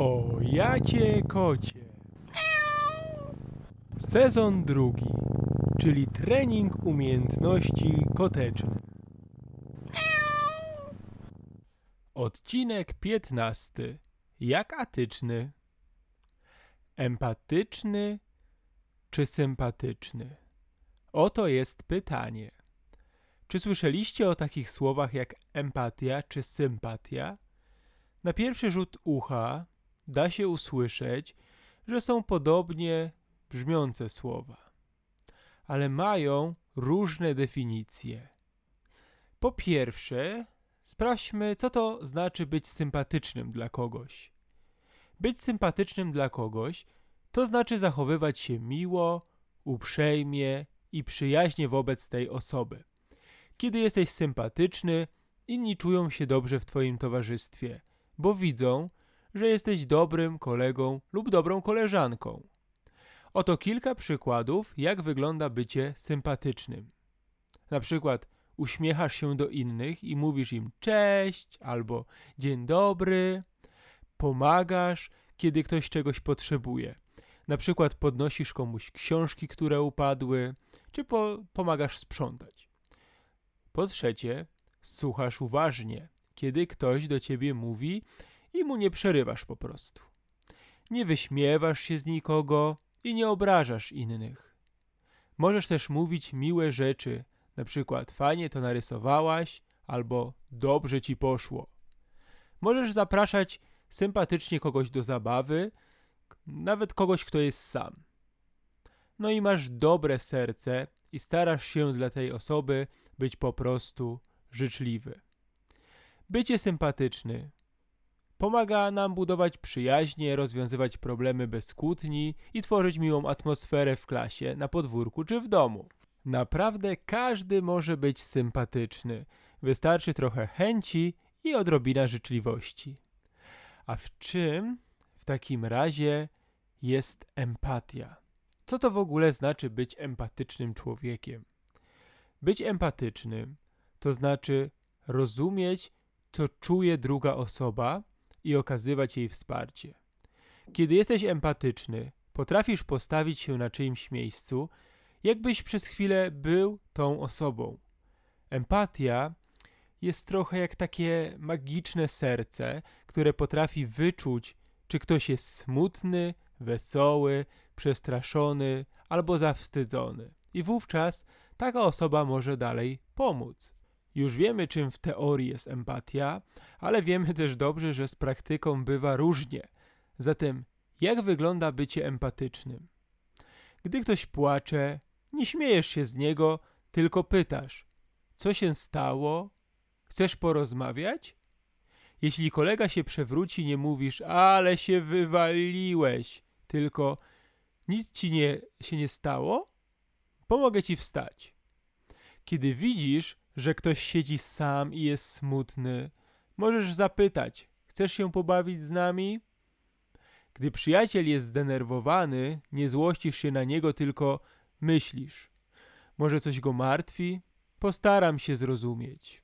O jacie kocie. Sezon drugi, czyli trening umiejętności kotecznych. Odcinek piętnasty. Jak atyczny? Empatyczny czy sympatyczny? Oto jest pytanie. Czy słyszeliście o takich słowach jak empatia czy sympatia? Na pierwszy rzut ucha da się usłyszeć, że są podobnie brzmiące słowa, ale mają różne definicje. Po pierwsze, sprawdźmy, co to znaczy być sympatycznym dla kogoś. Być sympatycznym dla kogoś to znaczy zachowywać się miło, uprzejmie i przyjaźnie wobec tej osoby. Kiedy jesteś sympatyczny, inni czują się dobrze w Twoim towarzystwie, bo widzą, że jesteś dobrym kolegą lub dobrą koleżanką. Oto kilka przykładów, jak wygląda bycie sympatycznym. Na przykład uśmiechasz się do innych i mówisz im cześć albo dzień dobry. Pomagasz, kiedy ktoś czegoś potrzebuje. Na przykład podnosisz komuś książki, które upadły, czy po, pomagasz sprzątać. Po trzecie, słuchasz uważnie, kiedy ktoś do ciebie mówi i mu nie przerywasz po prostu. Nie wyśmiewasz się z nikogo i nie obrażasz innych. Możesz też mówić miłe rzeczy, na przykład fajnie to narysowałaś albo dobrze ci poszło. Możesz zapraszać sympatycznie kogoś do zabawy, nawet kogoś, kto jest sam. No i masz dobre serce i starasz się dla tej osoby być po prostu życzliwy. Bycie sympatyczny pomaga nam budować przyjaźnie, rozwiązywać problemy bez kłótni i tworzyć miłą atmosferę w klasie, na podwórku czy w domu. Naprawdę każdy może być sympatyczny. Wystarczy trochę chęci i odrobina życzliwości. A w czym w takim razie jest empatia? Co to w ogóle znaczy być empatycznym człowiekiem? Być empatycznym to znaczy rozumieć, co czuje druga osoba i okazywać jej wsparcie. Kiedy jesteś empatyczny, potrafisz postawić się na czyimś miejscu, jakbyś przez chwilę był tą osobą. Empatia jest trochę jak takie magiczne serce, które potrafi wyczuć, czy ktoś jest smutny, wesoły, przestraszony albo zawstydzony. I wówczas taka osoba może dalej pomóc. Już wiemy, czym w teorii jest empatia, ale wiemy też dobrze, że z praktyką bywa różnie. Zatem, jak wygląda bycie empatycznym? Gdy ktoś płacze, nie śmiejesz się z niego, tylko pytasz: Co się stało? Chcesz porozmawiać? Jeśli kolega się przewróci, nie mówisz: Ale się wywaliłeś, tylko nic ci nie, się nie stało? Pomogę ci wstać. Kiedy widzisz, że ktoś siedzi sam i jest smutny, możesz zapytać: Chcesz się pobawić z nami? Gdy przyjaciel jest zdenerwowany, nie złościsz się na niego, tylko myślisz: Może coś go martwi? Postaram się zrozumieć.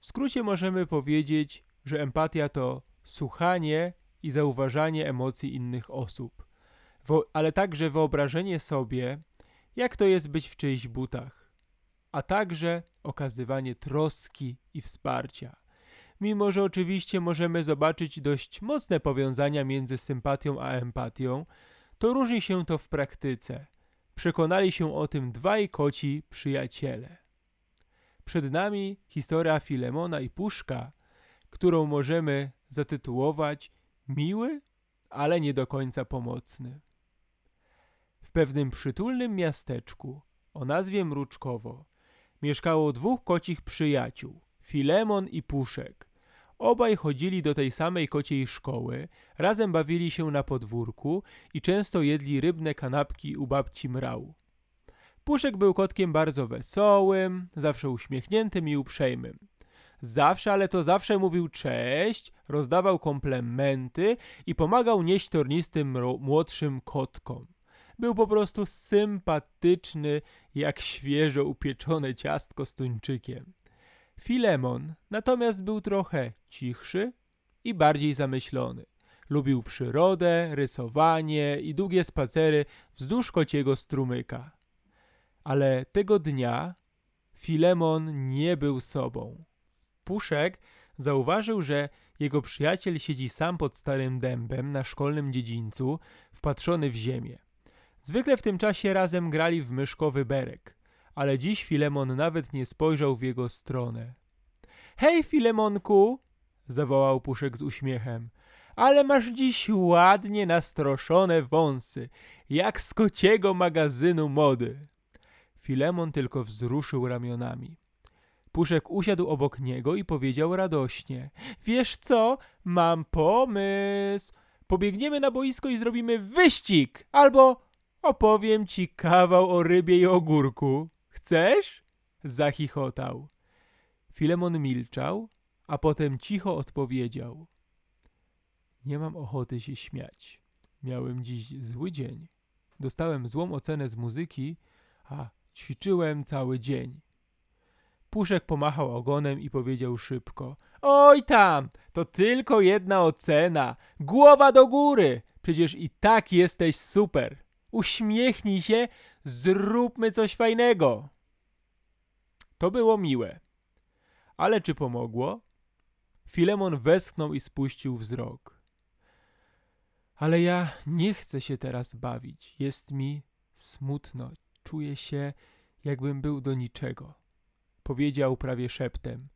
W skrócie możemy powiedzieć, że empatia to słuchanie i zauważanie emocji innych osób, ale także wyobrażenie sobie, jak to jest być w czyichś butach, a także okazywanie troski i wsparcia. Mimo, że oczywiście możemy zobaczyć dość mocne powiązania między sympatią a empatią, to różni się to w praktyce. Przekonali się o tym dwaj koci przyjaciele. Przed nami historia Filemona i Puszka, którą możemy zatytułować Miły, ale nie do końca pomocny. W pewnym przytulnym miasteczku o nazwie Mruczkowo mieszkało dwóch kocich przyjaciół, Filemon i Puszek. Obaj chodzili do tej samej kociej szkoły, razem bawili się na podwórku i często jedli rybne kanapki u babci Mrał. Puszek był kotkiem bardzo wesołym, zawsze uśmiechniętym i uprzejmym. Zawsze, ale to zawsze mówił cześć, rozdawał komplementy i pomagał nieść tornistym młodszym kotkom. Był po prostu sympatyczny, jak świeżo upieczone ciastko z tuńczykiem. Filemon natomiast był trochę cichszy i bardziej zamyślony. Lubił przyrodę, rysowanie i długie spacery wzdłuż kociego strumyka. Ale tego dnia Filemon nie był sobą. Puszek zauważył, że jego przyjaciel siedzi sam pod starym dębem na szkolnym dziedzińcu, wpatrzony w ziemię. Zwykle w tym czasie razem grali w myszkowy berek, ale dziś Filemon nawet nie spojrzał w jego stronę. Hej, Filemonku! zawołał Puszek z uśmiechem. Ale masz dziś ładnie nastroszone wąsy, jak z kociego magazynu mody. Filemon tylko wzruszył ramionami. Puszek usiadł obok niego i powiedział radośnie: Wiesz co? Mam pomysł. Pobiegniemy na boisko i zrobimy wyścig, albo opowiem ci kawał o rybie i ogórku. Chcesz? Zachichotał. Filemon milczał, a potem cicho odpowiedział: Nie mam ochoty się śmiać. Miałem dziś zły dzień. Dostałem złą ocenę z muzyki, a ćwiczyłem cały dzień. Puszek pomachał ogonem i powiedział szybko: Oj tam, to tylko jedna ocena. Głowa do góry. Przecież i tak jesteś super. Uśmiechnij się, zróbmy coś fajnego. To było miłe. Ale czy pomogło? Filemon westchnął i spuścił wzrok. Ale ja nie chcę się teraz bawić. Jest mi smutno. Czuję się, jakbym był do niczego. Powiedział prawie szeptem.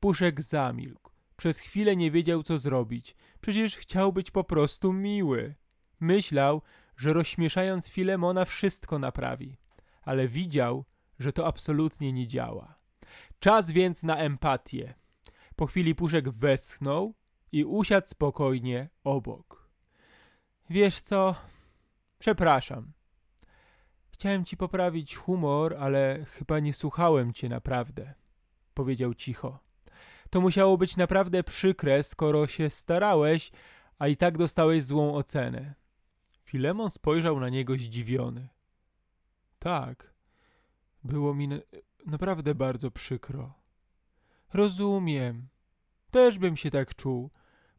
Puszek zamilkł. Przez chwilę nie wiedział, co zrobić. Przecież chciał być po prostu miły. Myślał, że rozśmieszając Filemona wszystko naprawi. Ale widział, że to absolutnie nie działa. Czas więc na empatię. Po chwili Puszek westchnął i usiadł spokojnie obok. Wiesz co? Przepraszam. Chciałem ci poprawić humor, ale chyba nie słuchałem cię naprawdę, powiedział cicho. To musiało być naprawdę przykre, skoro się starałeś, a i tak dostałeś złą ocenę. Filemon spojrzał na niego zdziwiony. Tak, było mi naprawdę bardzo przykro. Rozumiem. Też bym się tak czuł.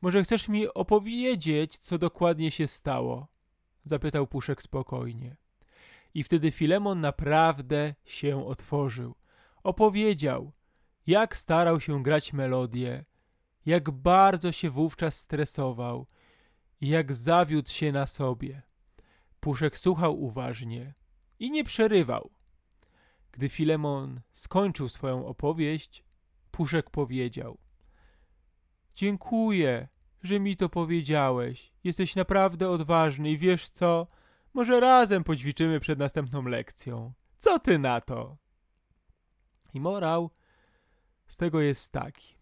Może chcesz mi opowiedzieć, co dokładnie się stało? Zapytał Puszek spokojnie. I wtedy Filemon naprawdę się otworzył. Opowiedział, jak starał się grać melodię, jak bardzo się wówczas stresował jak zawiódł się na sobie. Puszek słuchał uważnie i nie przerywał. Gdy Filemon skończył swoją opowieść, Puszek powiedział: Dziękuję, że mi to powiedziałeś. Jesteś naprawdę odważny i wiesz co? Może razem poćwiczymy przed następną lekcją. Co ty na to? I morał z tego jest taki.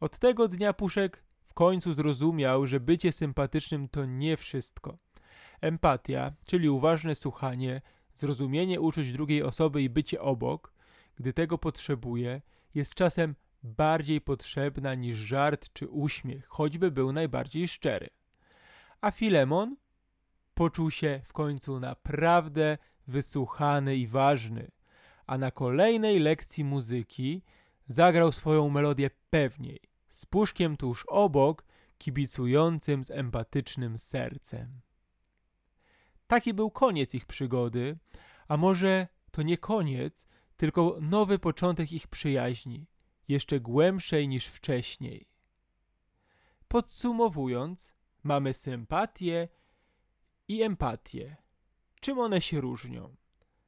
Od tego dnia Puszek w końcu zrozumiał, że bycie sympatycznym to nie wszystko. Empatia, czyli uważne słuchanie, zrozumienie uczuć drugiej osoby i bycie obok, gdy tego potrzebuje, jest czasem bardziej potrzebna niż żart czy uśmiech, choćby był najbardziej szczery. A Filemon poczuł się w końcu naprawdę wysłuchany i ważny, a na kolejnej lekcji muzyki zagrał swoją melodię pewniej, z puszkiem tuż obok, kibicującym z empatycznym sercem. Taki był koniec ich przygody, a może to nie koniec, tylko nowy początek ich przyjaźni, jeszcze głębszej niż wcześniej. Podsumowując, mamy sympatię i empatię. Czym one się różnią?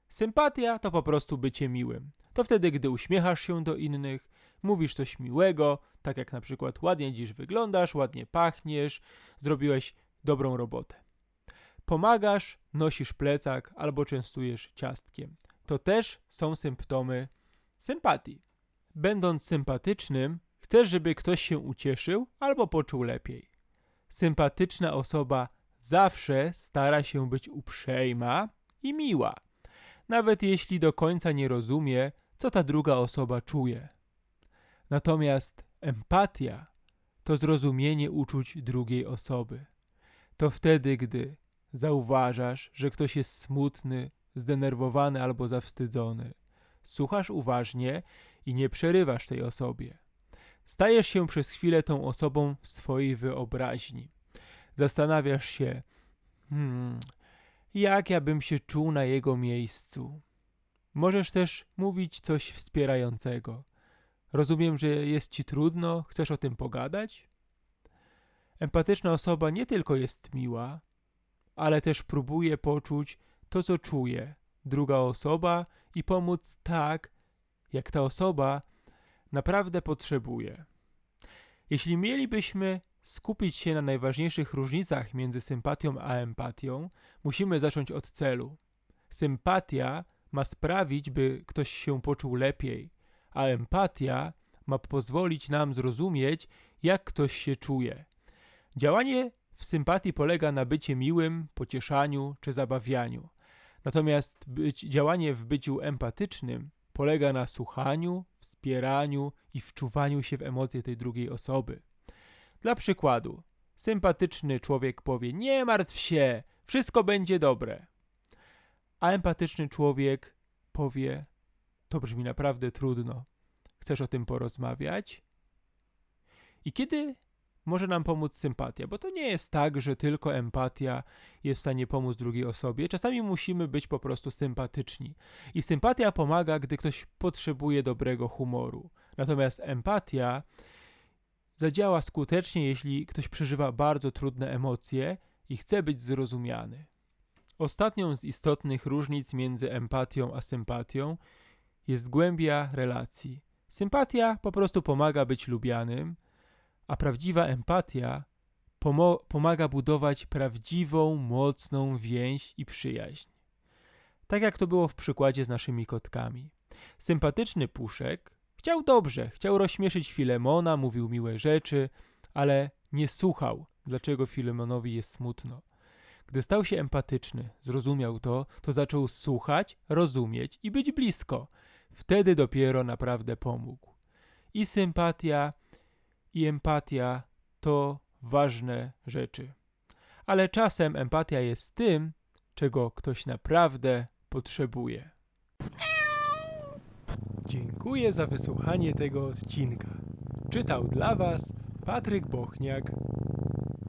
Sympatia to po prostu bycie miłym. To wtedy, gdy uśmiechasz się do innych, mówisz coś miłego, tak jak na przykład ładnie dziś wyglądasz, ładnie pachniesz, zrobiłeś dobrą robotę. Pomagasz, nosisz plecak albo częstujesz ciastkiem. To też są symptomy sympatii. Będąc sympatycznym, chcesz, żeby ktoś się ucieszył albo poczuł lepiej. Sympatyczna osoba zawsze stara się być uprzejma i miła, nawet jeśli do końca nie rozumie, co ta druga osoba czuje. Natomiast empatia to zrozumienie uczuć drugiej osoby. To wtedy, gdy zauważasz, że ktoś jest smutny, zdenerwowany albo zawstydzony, słuchasz uważnie i nie przerywasz tej osobie. Stajesz się przez chwilę tą osobą w swojej wyobraźni. zastanawiasz się, hmm, jak ja bym się czuł na jego miejscu. Możesz też mówić coś wspierającego. Rozumiem, że jest ci trudno, chcesz o tym pogadać? Empatyczna osoba nie tylko jest miła, ale też próbuje poczuć to, co czuje druga osoba i pomóc tak, jak ta osoba naprawdę potrzebuje. Jeśli mielibyśmy skupić się na najważniejszych różnicach między sympatią a empatią, musimy zacząć od celu. Sympatia ma sprawić, by ktoś się poczuł lepiej, a empatia ma pozwolić nam zrozumieć, jak ktoś się czuje. Działanie w sympatii polega na bycie miłym, pocieszaniu czy zabawianiu. Natomiast być, działanie w byciu empatycznym polega na słuchaniu, wspieraniu i wczuwaniu się w emocje tej drugiej osoby. Dla przykładu, sympatyczny człowiek powie: Nie martw się, wszystko będzie dobre. A empatyczny człowiek powie: To brzmi naprawdę trudno. Chcesz o tym porozmawiać? I kiedy może nam pomóc sympatia? Bo to nie jest tak, że tylko empatia jest w stanie pomóc drugiej osobie. Czasami musimy być po prostu sympatyczni. I sympatia pomaga, gdy ktoś potrzebuje dobrego humoru. Natomiast empatia zadziała skutecznie, jeśli ktoś przeżywa bardzo trudne emocje i chce być zrozumiany. Ostatnią z istotnych różnic między empatią a sympatią jest głębia relacji. Sympatia po prostu pomaga być lubianym, a prawdziwa empatia pomaga budować prawdziwą, mocną więź i przyjaźń. Tak jak to było w przykładzie z naszymi kotkami. Sympatyczny puszek chciał dobrze, chciał rozśmieszyć Filemona, mówił miłe rzeczy, ale nie słuchał, dlaczego Filemonowi jest smutno. Gdy stał się empatyczny, zrozumiał to, to zaczął słuchać, rozumieć i być blisko. Wtedy dopiero naprawdę pomógł. I sympatia, i empatia to ważne rzeczy. Ale czasem empatia jest tym, czego ktoś naprawdę potrzebuje. Dziękuję za wysłuchanie tego odcinka. Czytał dla Was Patryk Bochniak